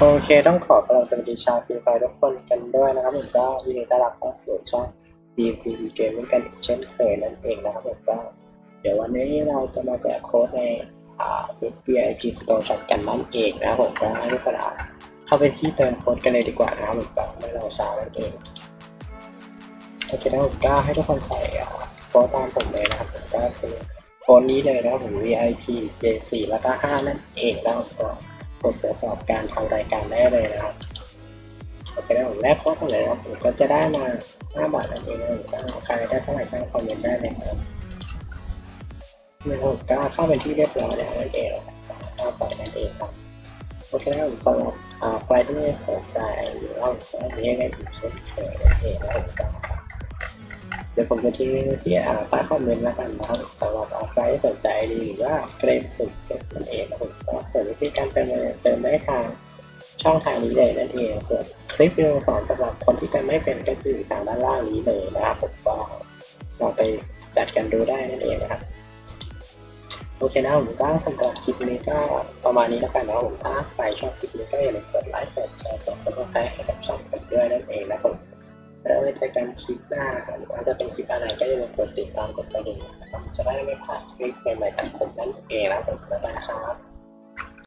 โอเคต้องขอกำลังสวัสดีชาวฟรีไฟทุกคนกันด้วยนะครับผมก็ยินดีต้อนรับเข้าสู่ช่อง DC Gaming กันอีกเช่นเคยนั่นเองนะครับผมก็เดี๋ยววันนี้เราจะมาแจกโค้ดในอ่า VIP Store Shop กันนั่นเองนะครับผมก็ให้ทุกคนเข้าไปที่เติมโค้ดกันเลยดีกว่านะครับผมก็ไม่รอช้านั่นเองโอเคนะครับผมก็ให้ทุกคนใส่โค้ดตามผมเลยนะครับผมก็คือโค้ดนี้เลยนะครับผม VIP J4 แล้วก็5นั่นเองนะครับผม กดตรวจสอบการทำรายการได้เลยนะครับโอเคนะผมแรกข้อเสนอนะครับผมก็จะได้มา5บาทนั่นเองนะครับผมก็ใครได้เท่าไหร่ก็คอมเมนต์ได้เลยครับเมื่อผมก็เข้าเป็นที่เรียบร้อยแล้วนั่นเองนะครับก็ปล่อยนั่นเองครับโอเคนะผมสำหรับอ่าใครที่ไม่สนใจหรือว่าอันนี้ได้อีกเช่นเคยนั่นเองนะครับผมก็เดี๋ยวผมจะทิ้งที่อ่าใต้คอมเมนต์แล้วกันนะครับสำหรับใครที่สนใจดีหรือว่าเกรงสุดนั่นเองนะครับผมก็สน วิธีการเติมเงินเติมได้ทางช่องทางนี้เลยนั่นเองส่วนคลิปวิดีโอสอนสำหรับคนที่จะไม่เป็นก็คือทางด้านล่างนี้เลยนะครับผมก็ลองไปจัดกันดูได้นั่นเองนะครับโอเคนะผมก็สำหรับคลิปนี้ก็ประมาณนี้แล้วกันนะผมถ้าใครชอบคลิปนี้ก็อย่าลืมกดไลค์กดแชร์กดซับสไครต์ให้กับช่องผมด้วยนั่นเองนะผมแล้วไว้เจอกันคลิปหน้าหรือว่าจะเป็นคลิปอะไรก็อย่าลืมกดติดตามกดกระดิ่งนะครับจะได้ไม่พลาดคลิปใหม่ๆจากผมนั่นเองนะผมบ๊ายบายครับ